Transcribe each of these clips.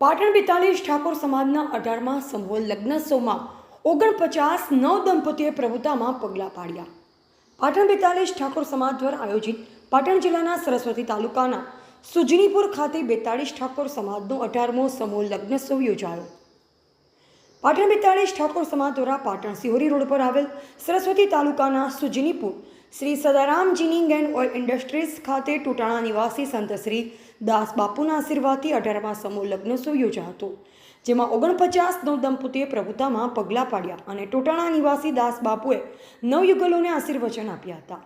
પાટણ બેતાલીસ, ઠાકોર સમાજના અઢારમાં સમૂહ લગ્નોત્સવમાં ઓગણપચાસ નવ દંપતીએ પ્રભુતામાં પગલાં પાડ્યા. પાટણ બેતાલીસ, ઠાકોર સમાજ દ્વારા આયોજિત પાટણ જિલ્લાના સરસ્વતી તાલુકાના સુજનીપુર ખાતે બેતાળીસ ઠાકોર સમાજનો અઢારમો સમૂહ લગ્નોત્સવ યોજાયો. પાટણ બેતાળીસ ઠાકોર સમાજ દ્વારા પાટણ સિહોરી રોડ પર આવેલ સરસ્વતી તાલુકાના Sujanipur Shri Sadaram ginning and oil industries ખાતે ટોટાણા નિવાસી સંત શ્રી દાસ બાપુના આશીર્વાદથી અઢારમા સમૂહ લગ્નોત્સવ યોજાયો જેમાં ઓગણપચાસ નવ દંપતીએ પ્રભુતામાં પગલાં પાડ્યા અને ટોટાણા નિવાસી દાસ બાપુએ નવયુગલોને આશીર્વચન આપ્યા હતા.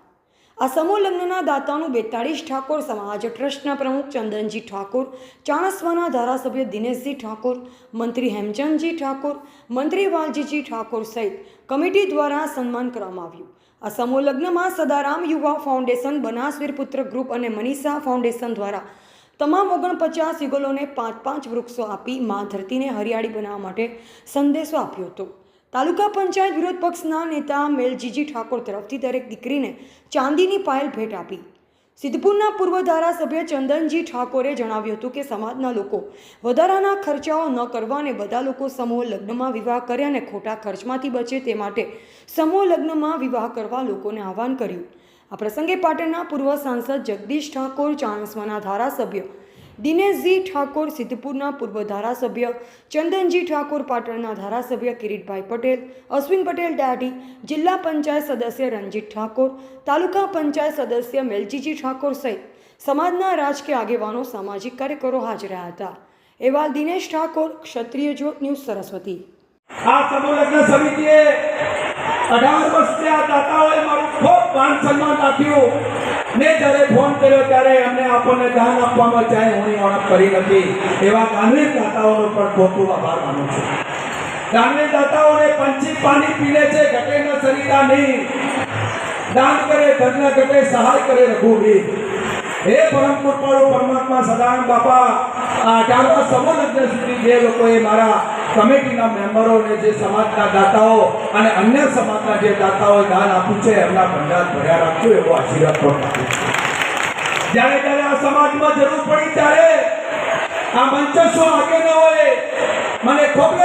આ સમૂહ લગ્નના દાતાનું બેતાળીસ ઠાકોર સમાજ ટ્રસ્ટના પ્રમુખ ચંદનજી ઠાકોર, ચાણસ્વાના ધારાસભ્ય દિનેશજી ઠાકોર, મંત્રી હેમચંદજી ઠાકોર, મંત્રી વાલજીજી ઠાકોર સહિત કમિટી દ્વારા સન્માન કરવામાં આવ્યું. આ સમૂહ લગ્નમાં સદારામ યુવા ફાઉન્ડેશન, બનાસવીર પુત્ર ગ્રુપ અને મનીષા ફાઉન્ડેશન દ્વારા તમામ ઓગણપચાસ યુગલોને પાંચ પાંચ વૃક્ષો આપી મા ધરતીને હરિયાળી બનાવવા માટે સંદેશો આપ્યો હતો. તાલુકા પંચાયત વિરોધ પક્ષના નેતા મેલજીજી ઠાકોર તરફથી દરેક દીકરીને ચાંદીની પાયલ ભેટ આપી. સિદ્ધપુરના પૂર્વ ધારાસભ્ય ચંદનજી ઠાકોરે જણાવ્યું હતું કે સમાજના લોકો વધારાના ખર્ચાઓ ન કરવા અને બધા લોકો સમૂહ લગ્નમાં વિવાહ કરે અને ખોટા ખર્ચમાંથી બચે તે માટે સમૂહ લગ્નમાં વિવાહ કરવા લોકોને આહવાન કર્યું. આ પ્રસંગે પાટણના પૂર્વ સાંસદ જગદીશ ઠાકોર ચાણસ્માના ધારાસભ્ય, દિનેશજી ઠાકોર સિદ્ધપુરના પૂર્વ ધારાસભ્ય, ચંદનજી ઠાકોર પાટણના ધારાસભ્ય કિરીટભાઈ પટેલ, અશ્વિન પટેલ દાઢી, જિલ્લા પંચાયત સદસ્ય રણજીત ઠાકોર, તાલુકા પંચાયત સદસ્ય મેલજીજી ઠાકોર સહિત સમાજના રાજકીય આગેવાનો સામાજિક કાર્યકરો હાજર હતા. એવા દિનેશ ઠાકોર, ક્ષત્રિય જ્યોત ન્યૂઝ સરસ્વતી. આ સમિતિએ અઢાર દાતાઓએ મારું ખૂબ માન સન્માન મેં જ્યારે ફોન કર્યો ત્યારે એમને આપણને દાન આપવામાં ચાહે હું ઓળખ કરી નથી. એવા દાનવીર દાતાઓનો પણ ખોટું આભાર માનું છું. દાનવીર દાતાઓને પંચી પાણી પીને છે ઘટે ન સરિતા નહીં. દાન કરે ધન ઘટે, સહાય કરે રઘુવીર. હે પરમ કૃપાળુ પરમાત્મા સદાનંદ બાપા, આ અઢારમા સમૂહ લગ્ન સુધી જે લોકોએ મારા કમિટીના મેમ્બરોને જે સમાજના દાતાઓ અને અન્ય સમાજના જે દાતાઓએ દાન આપ્યું છે, એમના ભંડાર ભર્યા રાખજો એવો આશીર્વાદ પણ જ્યારે જ્યારે આ સમાજમાં જરૂર પડી ત્યારે આ મંચસ્સો આગે ન હોય. મને ખોબલે